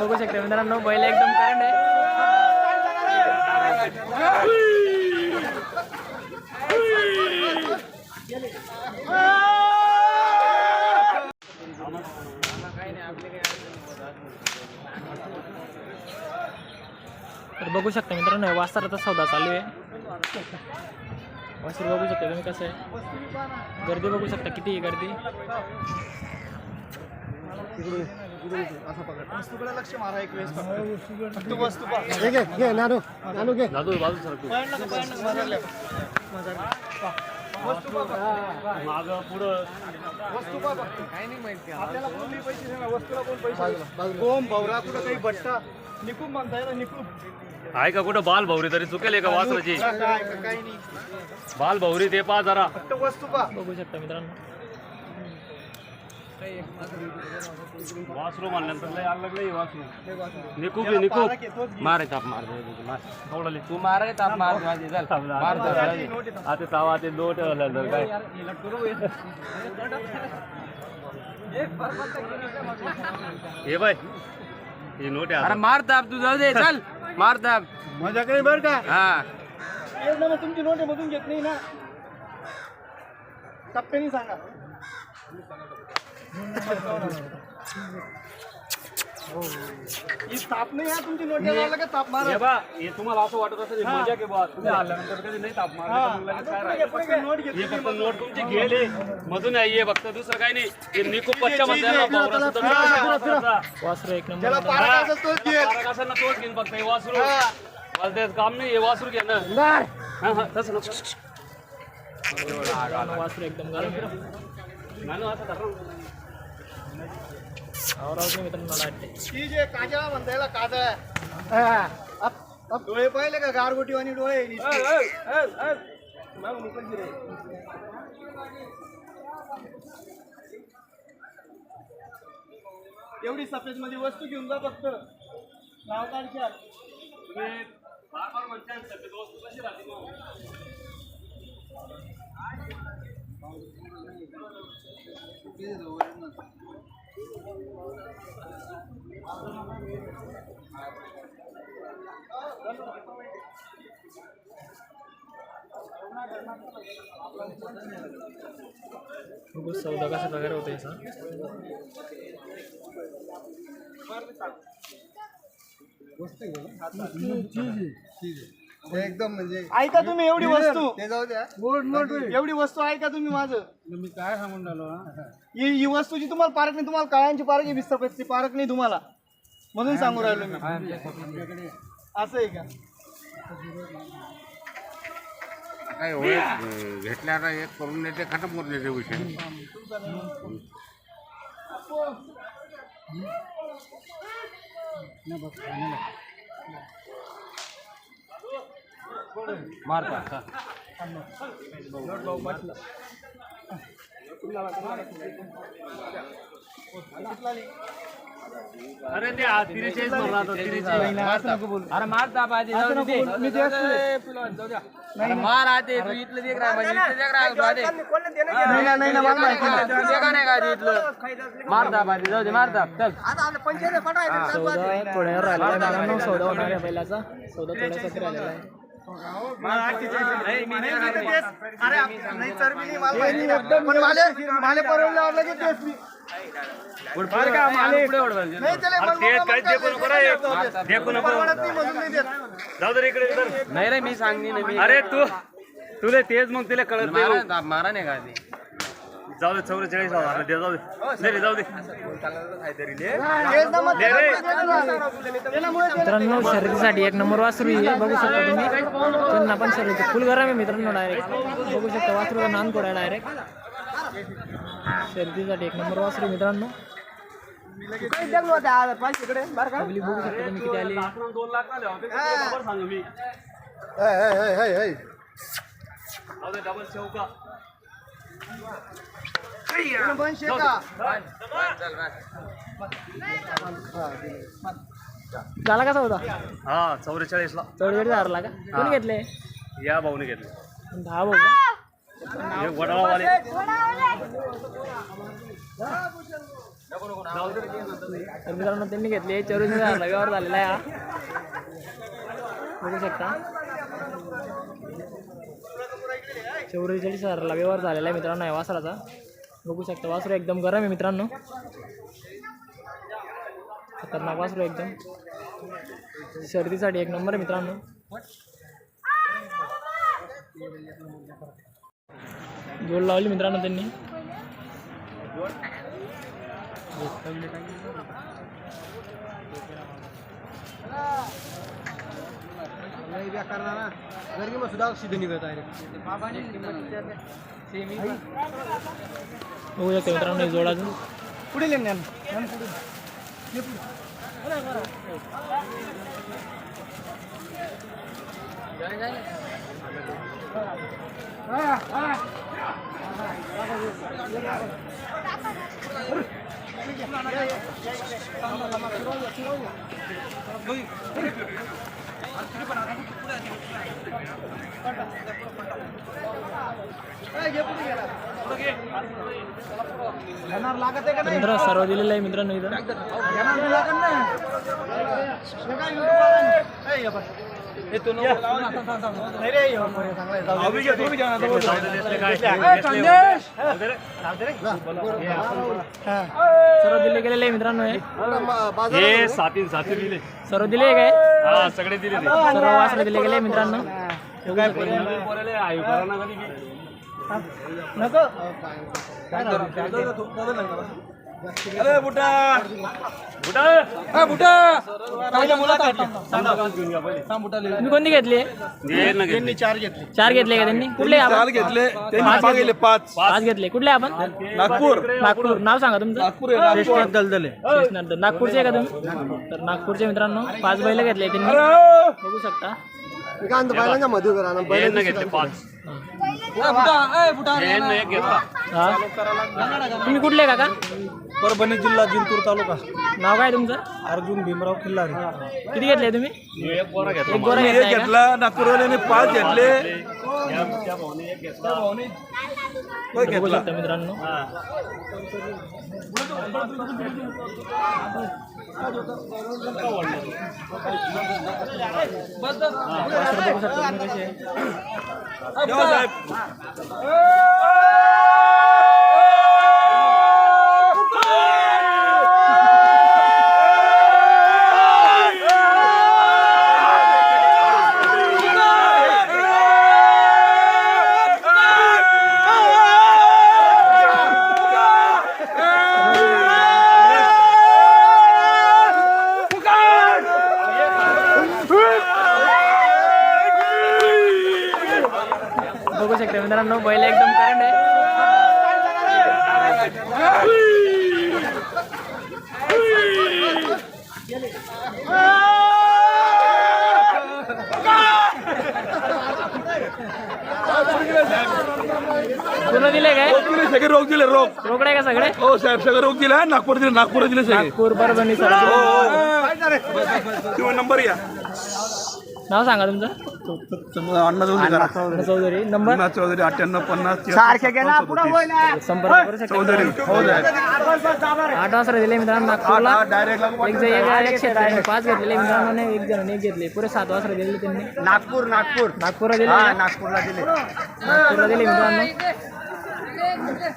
बघू शकता मित्रांनो बैल एकदम करंट आहे. तर बघू शकता मित्रांनो वासराचा सौदा चालू आहे. वासर बघू शकता तुम्ही कसं आहे. गर्दी बघू शकता किती गर्दी? आहे गर्दी वस्तूकडे लक्ष मारा एक वेळेस फक्त. फक्त वस्तू पहा. घे घे घे नानू नानू घे. पळण नका, पळण नका, मारायला. वस्तू पहा फक्त. वस्तू पहा फक्त. आपल्याला कोण नाही पैसे देणार, वस्तूला कोण पैसे देणार? गोम भवरा कुठं काही बट्टा? निकूम म्हणताय ना निकूम आहे का कुठं? बाल भवरी तरी चुकेल आहे का वासराची. काय काय- काही नाही. बाल भवरी ते पा जरा. फक्त वस्तू पहा. बघू शकता मित्रांनो. वासरू म्हणल्यानंतर लय लय वासरू. निकू बी निकू. पारख आहे, तोच घे. मारे ताप मार. तू मार ताप मार माझी चल. आता तावा ते लोट तर काय? हे बाय. ही नोट आहे अरे. मार ताप तू जाऊ दे चल. मार ताप. माझ्याकडे बरं का? हा. तुमची नोट मधून घेत नाही ना. टप्प्याने सांगा. ही ताप नाही हा तुमची नोट द्यायला का ताप मारा। हे बा हे तुम्हाला असं वाटत असेल हे। मज़ा की बा तुम्ही आल्यानंतर कधी नाही ताप मारले तर मग लगेच काय राहिलं? घे, नोट घेतली फक्त नोट तुमची गेले मधून आहे हे फक्त दुसरं काही नाही हे निकू पच्च्या मध्ये त्याला वासर एक नंबर ज्याला पारख असेल तोच घे ना तोच घेईन फक्त हे वासरू। मला तेच काम नाही हे वासरू घे ना। हा, हा, तसं नको. वासर एकदम गरम। नानू, असं धर ना. आवरावतो मित्रांनो मला वाटते जे काजळा म्हणता याला काजळा डोळे? पाहिले का गारगोटी आणि डोळे नुसते. एवढी सफेदमध्ये वस्तू घेऊन जा फक्त. नाव काढशाल तुम्ही बार बार म्हणताय ना, सगळी वस्तू कशी राहते मग? बघू एकदम म्हणजे ऐका तुम्ही एवढी वस्तू. ते जाऊ द्या. एवढी वस्तू ऐका तुम्ही माझं. मी काय सांगून राहिलो ही? ही वस्तूची तुम्हाला पारख नाही तुम्हाला काळ्यांची पारख आहे वीस पारख नाही तुम्हाला. म्हणून सांगू राहिलो मी. असं आहे का? काय होय घेतल्याला एक करून देते खतम करून देते विषय मार ताप अरे ते होता. अरे जाऊ दे. अरे मार आते तू इथलं देख राहा म्हणजे इथलं देख राहा तू आधी नाही देखा का इथलं जाऊ दे मार ताप चल सौदा मित्रांनो सौदा होणार आहे पहिल्याचा सौदा थोड्यासाठी राहिलेला आहे. अरे आप- नाही मला परवडलं की तेच मी. रे. देखू नको. परवडत नाही म्हणून नाही देत. जाऊ दे रे इकडे इधर. नाही रे मी सांगनी ना अरे तू तुला तेच मग तिला कळत नाही. मारा नाही का आधी? जाऊ दे चौवेचाळीस हजार दे जाऊ दे. दे रे, जाऊ दे. मित्रांनो शर्यतीसाठी एक नंबर वासरू आहे बघू शकता तुम्ही. त्यांना पण शर्यती फुल गरम आहे मित्रांनो डायरेक्ट बघू शकता वासरूचा नान कोडा डायरेक्ट शर्यतीसाठी एक नंबर वासरू मित्रांनो. पब्लिक बघू शकता तुम्ही किती आली. दोन लाख सांगू मी डबल चौका झाला का सौदा हा चौवेचाळीस ला चौवेचाळीस हजारला का? कोणी घेतले? या भाऊने घेतले. दहा भाऊ हे वडाळावाले. तर मित्रांनो त्यांनी घेतले. चोवीस हजारला व्यवहार झालेला आहे बघू शकता. चौवेचाळीस हजारला व्यवहार झालेला आहे मित्रांनो या वासराचा. बघू शकता वासरू एकदम गरम आहे मित्रांनो. खतरनाक वासरू एकदम. शर्दीसाठी एक नंबर आहे मित्रांनो. जोड लावली मित्रांनो त्यांनी. जर मग सुद्धा सिद्ध निघत आहे बघू शकता मित्रांनो जोड अजून. पुढे ले ज्ञान पुढे. ये पुढे. मित्रांनो सर्व दिलेलं आहे मित्रांनो इथं. हे. काय सर्व दिले गेलेले आहे मित्रांनो हे. हे साती दिले. सर्व दिले काय? हा सगळे दिले ते सर्व वासरे दिले गेले. मित्रांनो? पोराले अरे बुटा. कुठं? तुम्ही कोणती घेतली? घे ना घे. चार घेतले. चार घेतले का त्यांनी? कुठले आपण? घेतले. पाच घेतले. पाच. पाच घेतले. कुठले आपण? नागपूर. नागपूर. नाव सांगा तुमचं. नागपूर दलदले कृष्णार्थ. नागपूरचे आहे का तुम्ही? तर नागपूरचे मित्रांनो पाच बैल घेतले त्यांनी. बघू शकता. निकांत बैलांच्या मध्ये करा ना घे ना घेतले पाच. घे ना एक घेतला. हा. तुम्ही कुठले काका? परभणी जिल्हा जिंतूर तालुका नाव काय तुमचं अर्जुन भीमराव किल्लारी किती घेतले तुम्ही एक पोरा घेतला एक गोरा का? घेतला नागपूरवाल्याने पाच घेतले भावाने एक घेतला शकता मित्रांनो वासरं बघू शकता तुम्ही कसे आहे. मित्रांनो बैल एकदम करंट आहे. पूर्ण दिले काय? सगळे रोग दिले रोग. रोकडे का सगळे? हो साहेब सगळे रोग दिले नागपूर दिले नागपूर दिले सगळे. नागपूर परभणी सर किंवा नंबर या. नाव सांगा तुमचं. अण्णा चौधरी अण्णा चौधरी. नंबर अण्णा चौधरी अठ्ठ्याण्णव पन्नास पंचवीस. संपर्क करू शकता. चौधरी. हो आठ वाजता दिले मित्रांनो नागपूरला. डायरेक्ट एक जण एक शेतकऱ्याने पाच घेतलेले मित्रांनो एक जण एक घेतले. पुरे सात वाजता दिले त्यांनी. नागपूर नागपूर. नागपूरला दिले? नागपूरला दिले. नागपूरला दिले मित्रांनो. एक मिनिट.